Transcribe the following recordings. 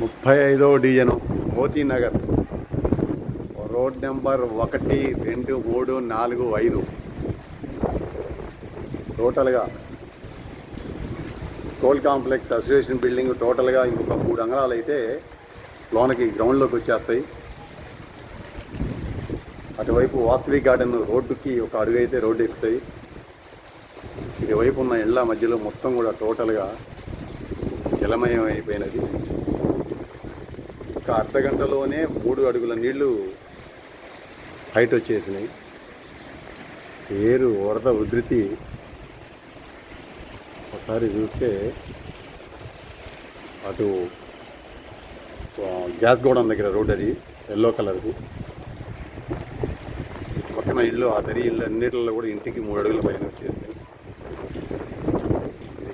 ముప్పై ఐదో division Moti Nagar. Road number ఒకటి రెండు మూడు నాలుగు ఐదు. టోటల్గా టోల్ కాంప్లెక్స్ అసోసియేషన్ బిల్డింగ్ టోటల్గా ఇంకొక మూడు అంగళాలు అయితే లోనకి గ్రౌండ్లోకి వచ్చేస్తాయి. అటువైపు వాసవి గార్డెన్ రోడ్డుకి ఒక అడుగు అయితే రోడ్డు ఎక్కుతాయి. ఇటువైపు ఉన్న ఇళ్ళ మధ్యలో మొత్తం కూడా టోటల్గా జలమయం అయిపోయినది ఒక అర్ధ గంటలోనే మూడు అడుగుల నీళ్ళు హైట్ వచ్చేసినాయి. ఏరు వరద ఉధృతి ఒకసారి చూస్తే అటు గ్యాస్ గోడౌన్ దగ్గర రోడ్ అది ఎల్లో కలర్ది. పక్కన ఇల్లు ఆ దరి ఇల్లు అన్నిటిలో కూడా ఇంటికి మూడు అడుగుల పైన వచ్చేసినాయి.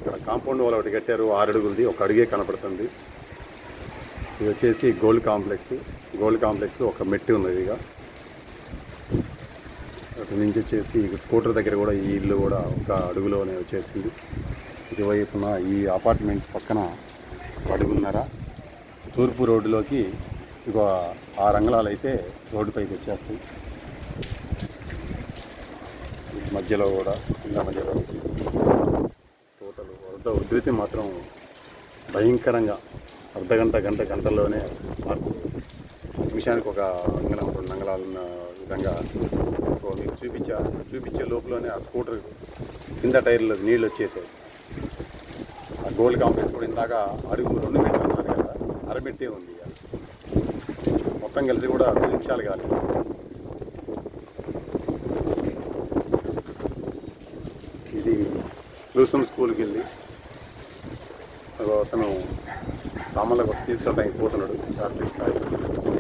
ఇక్కడ కాంపౌండ్ వాళ్ళు ఒకటి కట్టారు ఆరు అడుగులది ఒక అడుగే కనపడుతుంది. ఇది వచ్చేసి గోల్డ్ కాంప్లెక్స్. గోల్డ్ కాంప్లెక్స్ ఒక మెట్టి ఉన్నది ఇక అటు నుంచి వచ్చేసి ఇక స్కూటర్ దగ్గర కూడా ఈ ఇల్లు కూడా ఒక అడుగులోనే వచ్చేసింది. ఇటువైపున ఈ అపార్ట్మెంట్ పక్కన ఒక అడుగున్నర. తూర్పు రోడ్డులోకి ఇక ఆరు రంగళాలు అయితే రోడ్డుపైకి వచ్చేస్తాయి. మధ్యలో కూడా ఇళ్ళ మధ్యలో టోటల్ వరద ఉధృతి మాత్రం భయంకరంగా అర్ధ గంట గంట గంటల్లోనే మార్పు. నిమిషానికి ఒక అంగళం రెండు అంగళాలున్న విధంగా మీకు చూపించా చూపించే లోపలనే ఆ స్కూటర్ కింద టైర్లో నీళ్ళు వచ్చేసాయి. ఆ గోల్డ్ కాంప్లెక్స్ కూడా ఇందాక అడుగు రెండు మీటర్లు అన్నారు కదా అరబెట్టే ఉంది మొత్తం కలిసి కూడా రెండు నిమిషాలు కాలేదు. ఇది లూసమ్ స్కూల్కి వెళ్ళి అతను సామాన్లకు తీసుకెళ్ళడానికి పోతున్నాడు కార్తీక్ సాయి